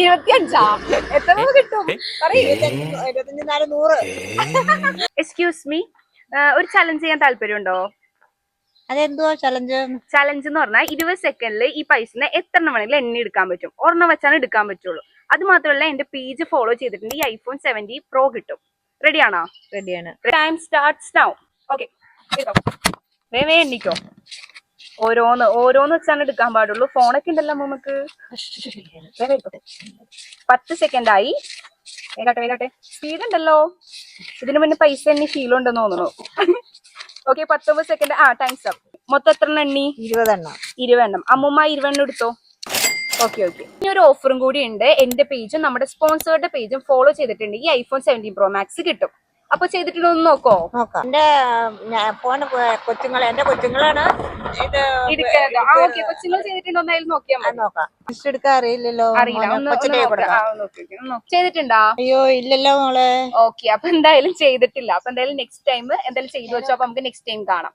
ഇരുപത്തിയഞ്ചാ. എത്ര കിട്ടും? Excuse me ഒരു ചലഞ്ച് ചെയ്യാൻ താല്പര്യമുണ്ടോ? അതെന്തോ ചലഞ്ച് ചലഞ്ച് എന്ന് പറഞ്ഞാൽ ഇരുപത് സെക്കൻഡിൽ ഈ പൈസനെ എത്ര വേണമെങ്കിലും എണ്ണി എടുക്കാൻ പറ്റും. ഒരെണ്ണം വെച്ചാണ് എടുക്കാൻ പറ്റുള്ളൂ. അത് മാത്രമല്ല എന്റെ പേജ് ഫോളോ ചെയ്തിട്ടുണ്ട്. ഈ ഐഫോൺ സെവന്റി പ്രോ കിട്ടും. റെഡിയാണോ റെഡിയാണ് ടൈം സ്റ്റാർട്ട്സ് നൗ ഓക്കെ വേവേ എണ്ണിക്കോ. ഓരോന്ന് ഓരോന്ന് വെച്ചാണ് എടുക്കാൻ പാടുള്ളൂ. ഫോണൊക്കെ ഉണ്ടല്ലോ നമുക്ക്. പത്ത് സെക്കൻഡ് ആയി. വേഗട്ടെ വേഗട്ടെ. സ്പീഡ് ഉണ്ടല്ലോ. ഇതിനു മുന്നേ പൈസ എണ്ണി ഫീൽ ഉണ്ടെന്ന് തോന്നുന്നു. ഓക്കെ പത്തൊമ്പത് സെക്കൻഡ് ആ ടൈംസ് അപ്പ് മൊത്തം എത്ര എണ്ണം എണ്ണി? ഇരുപതെണ്ണം. ഇരുപതെണ്ണം. അമ്മുമ്മ ഇരുപെണ്ണം എടുത്തോ? ഓക്കെ ഓക്കെ ഇനി ഒരു ഓഫറും കൂടി ഉണ്ട്. എന്റെ പേജും നമ്മുടെ സ്പോൺസറുടെ പേജും ഫോളോ ചെയ്തിട്ടുണ്ട്. ഈ ഐഫോൺ സെവന്റീൻ പ്രോ മാക്സ് കിട്ടും. അപ്പൊ ചെയ്തിട്ടുണ്ടോ നോക്കോ. നോക്കാം. എന്റെ പോണ കൊച്ചുങ്ങളെ എന്റെ കൊച്ചുങ്ങളാണ്. ഇത് എടുക്കരുത് ആ ഓക്കെ കൊച്ചുങ്ങൾ ചെയ്തിട്ടുണ്ടോ എന്നായാലും നോക്കിയാൽ നോക്കാം. എടുക്കാൻ അറിയില്ലല്ലോ. ഒന്ന് അയ്യോ ഇല്ലല്ലോ മോളെ. ഓക്കെ അപ്പൊ എന്തായാലും ചെയ്തിട്ടില്ല. അപ്പൊ എന്തായാലും നെക്സ്റ്റ് ടൈം എന്തായാലും ചെയ്തു വെച്ചോ. അപ്പൊ നമുക്ക് നെക്സ്റ്റ് ടൈം കാണാം.